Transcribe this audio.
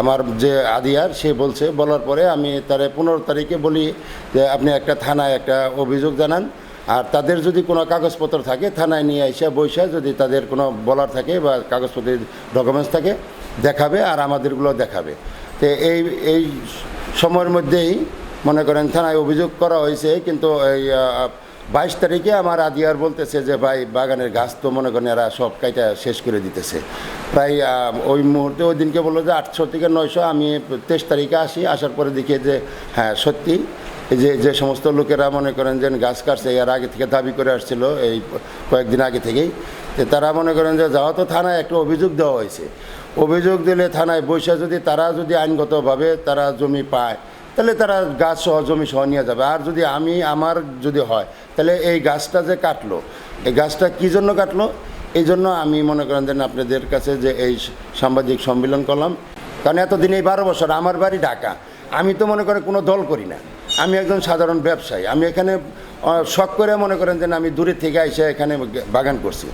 আমার যে আদিয়ার, সে বলছে, বলার পরে আমি তারে পনেরো তারিখে বলি যে আপনি একটা থানায় একটা অভিযোগ জানান, আর তাদের যদি কোনো কাগজপত্র থাকে, থানায় নিয়ে এসে বসে যদি তাদের কোনো বলার থাকে বা কাগজপত্রের ডকুমেন্টস থাকে, দেখাবে আর আমাদেরগুলো দেখাবে। তো এই এই সময়ের মধ্যেই মনে করেন থানায় অভিযোগ করা হয়েছে, কিন্তু এই বাইশ তারিখে আমার আদিয়ার বলতেছে যে, ভাই, বাগানের গাছ তো মনে করেন এরা সব কাইটা শেষ করে দিতেছে। প্রায় ওই মুহূর্তে ওই দিনকে বলল যে, আটশো থেকে নয়শো, আমি তেইশ তারিখে আসি। আসার পরে দেখি যে হ্যাঁ সত্যি যে যে সমস্ত লোকেরা মনে করেন যে, গাছ কাটছে, এর আগে থেকে দাবি করে আসছিল এই কয়েকদিন আগে থেকেই। যে তারা মনে করেন যে, যাওয়া তো থানায় একটা অভিযোগ দেওয়া হয়েছে। অভিযোগ দিলে থানায় বসে যদি তারা যদি আইনগতভাবে তারা জমি পায়, তাহলে তারা গাছ সহ, জমি সহ নিয়ে যাবে। আর যদি আমি, আমার যদি হয় তাহলে এই গাছটা যে কাটলো, এই গাছটা কী জন্য কাটলো? এই জন্য আমি মনে করেন যে আপনাদের কাছে যে এই সাংবাদিক সম্মেলন করলাম, কারণ এতদিন এই বারো বছর আমার বাড়ি ঢাকা, আমি তো মনে করেন কোনো দল করি না। আমি একজন সাধারণ ব্যবসায়ী, আমি এখানে শখ করে মনে করেন যে আমি দূরে থেকে এসে এখানে বাগান করছি।